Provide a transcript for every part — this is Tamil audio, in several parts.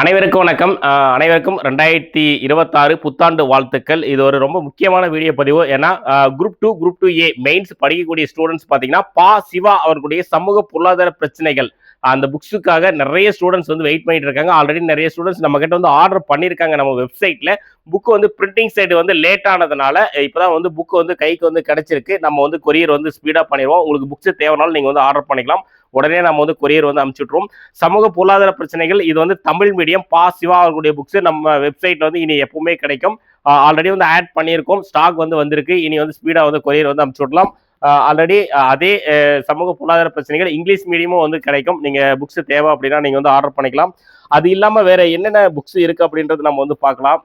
அனைவருக்கும் வணக்கம். அனைவருக்கும் ரெண்டாயிரத்தி இருபத்தாறு புத்தாண்டு வாழ்த்துக்கள். இது ஒரு ரொம்ப முக்கியமான வீடியோ பதிவு. ஏன்னா group two group two A mains படிக்கக்கூடிய ஸ்டூடெண்ட்ஸ் பார்த்தீங்கன்னா பா சிவா அவர்களுடைய சமூக பொருளாதார பிரச்சனைகள் அந்த புக்ஸுக்காக நிறைய ஸ்டூடெண்ட்ஸ் வந்து வெயிட் பண்ணிட்டு இருக்காங்க. ஆல்ரெடி நிறைய ஸ்டூடெண்ட்ஸ் நம்ம கிட்ட வந்து ஆர்டர் பண்ணியிருக்காங்க நம்ம வெப்சைட்ல புக் வந்து பிரிண்டிங் சைடு வந்து லேட் ஆனதுனால இப்போதான் வந்து புக் வந்து கைக்கு வந்து கிடைச்சிருக்கு. நம்ம வந்து கொரியர் வந்து ஸ்பீடாக பண்ணிடுவோம் உங்களுக்கு புக்ஸ் தேவைனாலும் நீங்கள் வந்து ஆர்டர் பண்ணிக்கலாம். உடனே நம்ம வந்து கொரியர் வந்து அனுப்பிச்சுட்ருவோம் சமூக பொருளாதார பிரச்சனைகள் இது வந்து தமிழ் மீடியம் பா சிவா அவர்களுடைய புக்ஸ் நம்ம வெப்சைட்ல வந்து இனி எப்பவுமே கிடைக்கும். ஆல்ரெடி வந்து ஆட் பண்ணியிருக்கோம். ஸ்டாக் வந்து வந்திருக்கு. இனி வந்து ஸ்பீடாக வந்து கொரியர் வந்து அனுப்பிச்சு விடலாம் ஆல்ரெடி அதே சமூக பொருளாதார பிரச்சனைகள் இங்கிலீஷ் மீடியமும் வந்து கிடைக்கும். நீங்க புக்ஸ் தேவை அப்படின்னா நீங்க வந்து ஆர்டர் பண்ணிக்கலாம். அது இல்லாம வேற என்னென்ன புக்ஸ் இருக்கு அப்படின்றது நம்ம வந்து பார்க்கலாம்.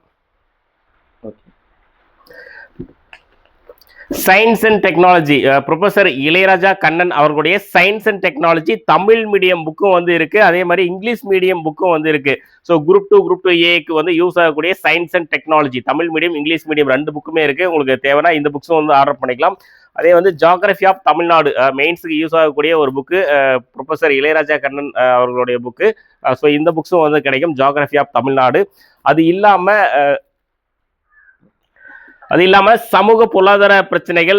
Science and technology professor Ilayaraja Kannan அவர்களுடைய science and technology Tamil medium புக்கும் வந்து இருக்கு. அதே மாதிரி இங்கிலீஷ் மீடியம் புக்கும் வந்து இருக்கு. So group two group two ஏக்கு வந்து யூஸ் ஆகக்கூடிய science and technology Tamil medium English medium ரெண்டு புக்குமே இருக்கு. உங்களுக்கு தேவைன்னா இந்த புக்ஸும் வந்து ஆர்டர் பண்ணிக்கலாம். அதே வந்து ஜாகிரபி ஆஃப் தமிழ்நாடு மெயின்ஸுக்கு யூஸ் ஆகக்கூடிய ஒரு புக்கு ப்ரொஃபசர் இளையராஜா கண்ணன் அவர்களுடைய புக்கு ஸோ இந்த புக்ஸும் வந்து கிடைக்கும் ஜாகிரபி ஆஃப் தமிழ்நாடு அது இல்லாமல் அது இல்லாமல் சமூக பொருளாதார பிரச்சனைகள்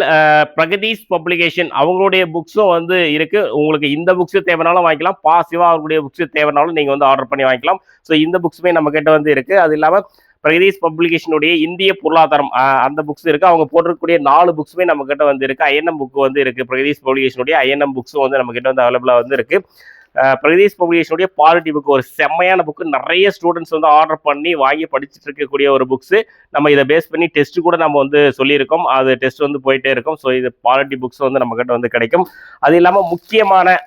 பிரகதீஸ் பிரகதீஷ் பப்ளிகேஷன் அவங்களுடைய புக்ஸும் வந்து இருக்கு. உங்களுக்கு இந்த புக்ஸ் தேவைனாலும் வாங்கிக்கலாம். பா சிவா அவர்களுடைய புக்ஸ் தேவைனாலும் நீங்கள் வந்து ஆர்டர் பண்ணி வாங்கிக்கலாம். ஸோ இந்த புக்ஸுமே நம்ம கிட்ட வந்து இருக்கு. அது இல்லாமல் பிரகதீஷ் பப்ளிகேஷனுடைய இந்திய பொருளாதாரம் அந்த புக்ஸ் இருக்கு. அவங்க போட்டிருக்கக்கூடிய நாலு புக்ஸுமே நம்ம கிட்ட வந்து இருக்கு. ஐஎன்எம் புக் வந்து இருக்கு. பிரகதீஷ் பப்ளிகேஷனுடைய ஐஎன்எம் புக்ஸும் வந்து நம்ம கிட்ட வந்து அவைலபிளா வந்து இருக்கு. பிரகதீஷ் பப்ளிகேஷனுடைய பாலிட்டி புக் ஒரு செம்மையான புக்கு நிறைய ஸ்டூடெண்ட்ஸ் வந்து ஆர்டர் பண்ணி வாங்கி படிச்சுட்டு இருக்கக்கூடிய ஒரு புக்ஸ் நம்ம இதை பேஸ் பண்ணி டெஸ்ட் கூட நம்ம வந்து சொல்லியிருக்கோம். அது டெஸ்ட் வந்து போயிட்டே இருக்கும். ஸோ இது பாலிட்டி புக்ஸ் வந்து நம்ம கிட்ட வந்து கிடைக்கும். அது இல்லாமல் முக்கியமான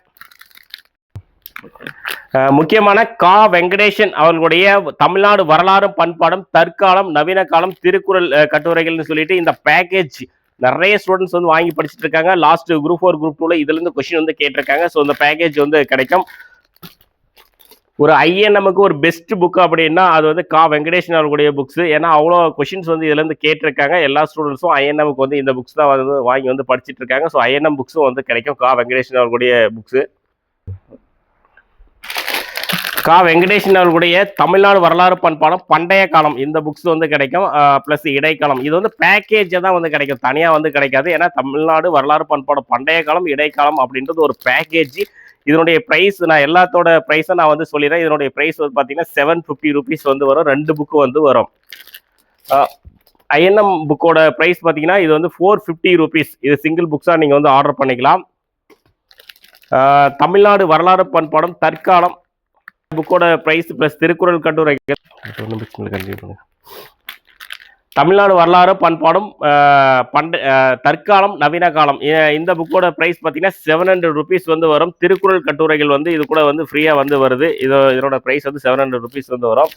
முக்கியமான கா. வெங்கடேசன் அவர்களுடைய தமிழ்நாடு வரலாறு பண்பாடும் தற்காலம் நவீன காலம் திருக்குறள் கட்டுரைகள்னு சொல்லிட்டு இந்த பேக்கேஜ் நிறைய ஸ்டூடெண்ட்ஸ் வந்து வாங்கி படிச்சுட்டு இருக்காங்க. லாஸ்ட் குரூப் ஃபோர் குரூப் டூல இதுல இருந்து கொஸ்டின் வந்து கேட்டிருக்காங்க. ஸோ இந்த பேக்கேஜ் வந்து கிடைக்கும். ஒரு ஐஎன்எம்க்கு ஒரு பெஸ்ட் புக் அப்படின்னா அது வந்து கா. வெங்கடேஷன் அவர்களுடைய புக்ஸ் ஏன்னா அவ்வளோ கொஷின்ஸ் வந்து இதுலேருந்து கேட்டிருக்காங்க. எல்லா ஸ்டூடெண்ட்ஸும் ஐஎன்எம்க்கு வந்து இந்த புக்ஸ் தான் வந்து வாங்கி வந்து படிச்சிட்டு இருக்காங்க. ஸோ ஐஎன்எம் புக்ஸும் வந்து கிடைக்கும். கா. வெங்கடேஷன் அவர்களுடைய புக்ஸு கா வெங்கடேஷன் அவர்களுடைய தமிழ்நாடு வரலாறு பண்பாடம் பண்டைய காலம் இந்த புக்ஸ் வந்து கிடைக்கும். ப்ளஸ் இடைக்காலம். இது வந்து பேக்கேஜ் தான் வந்து கிடைக்கும். தனியாக வந்து கிடைக்காது. ஏன்னா தமிழ்நாடு வரலாறு பண்பாடம் பண்டைய காலம் இடைக்காலம் அப்படின்றது ஒரு பேக்கேஜ் இதனுடைய ப்ரைஸ் நான் எல்லாத்தோட ப்ரைஸும் நான் வந்து சொல்லிடுறேன். இதனுடைய ப்ரைஸ் வந்து பார்த்தீங்கன்னா செவன் ஃபிஃப்டி ருபீஸ் வந்து வரும். ரெண்டு புக்கு வந்து வரும். ஐஎன்எம் புக்கோட ப்ரைஸ் பார்த்தீங்கன்னா இது வந்து ஃபோர் ஃபிஃப்டி ருபீஸ் இது சிங்கிள் புக்ஸாக நீங்கள் வந்து ஆர்டர் பண்ணிக்கலாம். தமிழ்நாடு வரலாறு பண்பாடும் தற்காலம் புக்கோட ப்ரைஸ் ப்ளஸ் திருக்குறள் கட்டுரைகள் தமிழ்நாடு வரலாறு பண்பாடும் பண்ட தற்காலம் நவீன காலம். இந்த புக்கோட ப்ரைஸ் பார்த்தீங்கன்னா செவன் ஹண்ட்ரட் ருபீஸ் வந்து வரும். திருக்குறள் கட்டுரைகள் வந்து இது கூட வந்து ஃப்ரீயாக வந்து வருது. இது இதோட ப்ரைஸ் வந்து செவன் ஹண்ட்ரட் ருபீஸ் வந்து வரும்.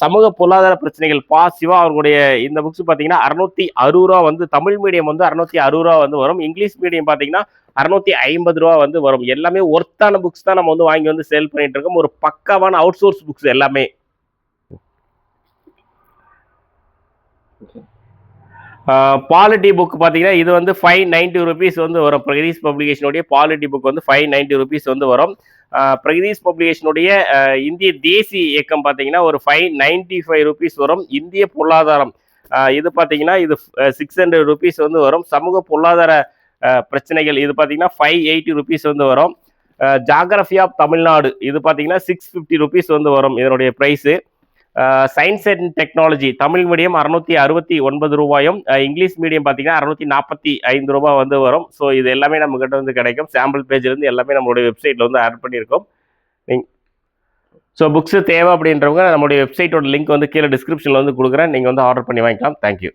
சமூக பொருளாதார பிரச்சனைகள். பா சிவா அவர்களுடைய இந்த புக்ஸ் பார்த்தீங்கன்னா அறுநூத்தி அறுபது ரூபா வந்து தமிழ் மீடியம் வந்து அறுநூத்தி அறுபது ரூபா வந்து வரும். இங்கிலீஷ் மீடியம் பார்த்தீங்கன்னா அறுநூத்தி ஐம்பது ரூபா வந்து வரும். எல்லாமே ஒர்த்தான புக்ஸ் தான் நம்ம வந்து வாங்கி வந்து சேல் பண்ணிட்டு இருக்கோம். ஒரு பக்காவான அவுட் சோர்ஸ் புக்ஸ் எல்லாமே பாலிட்டி புக் பார்த்தீங்கன்னா இது வந்து ஃபைவ் நைன்ட்டி ருபீஸ் வந்து வரும். பிரகதீஷ் பப்ளிகேஷனுடைய பாலிட்டி புக் வந்து ஃபைவ் நைன்ட்டி ருபீஸ் வந்து வரும். பிரகதீஸ் பிரகதீஷ் பப்ளிகேஷனுடைய இந்திய தேசிய இயக்கம் பார்த்தீங்கன்னா ஒரு ஃபைவ் நைன்ட்டி ஃபைவ் ருபீஸ் வரும். இந்திய பொருளாதாரம் இது பார்த்தீங்கன்னா இது சிக்ஸ் ஹண்ட்ரட் ருபீஸ் வந்து வரும். சமூக பொருளாதார பிரச்சனைகள் இது பார்த்தீங்கன்னா ஃபைவ் எயிட்டி ருபீஸ் வந்து வரும். ஜாகிரபி ஆஃப் தமிழ்நாடு இது பார்த்தீங்கன்னா சிக்ஸ் ஃபிஃப்டி ருபீஸ் வந்து வரும். இதனுடைய price science and technology Tamil medium அறுநூத்தி அறுபத்தி ஒன்பது ரூபாயும் இங்கிலீஷ் மீடியம் பார்த்தீங்கன்னா அறுநூத்தி நாற்பத்தி ஐந்து ரூபாய் வந்து வரும். ஸோ இது எல்லாமே நம்ம கிட்ட வந்து கிடைக்கும். சாம்பிள் பேஜ்லேருந்து எல்லாமே நம்மளுடைய வெப்சைட்டில் வந்து ஆட் பண்ணியிருக்கோம். நீங்க ஸோ புக்ஸ் தேவை அப்படின்றவங்க நம்மளுடைய வெப்சைட்டோட லிங்க் வந்து கீழே டிஸ்கிரிப்ஷனில் வந்து கொடுக்குறேன். நீங்கள் வந்து ஆர்டர் பண்ணி வாங்கிக்கலாம். தேங்க்யூ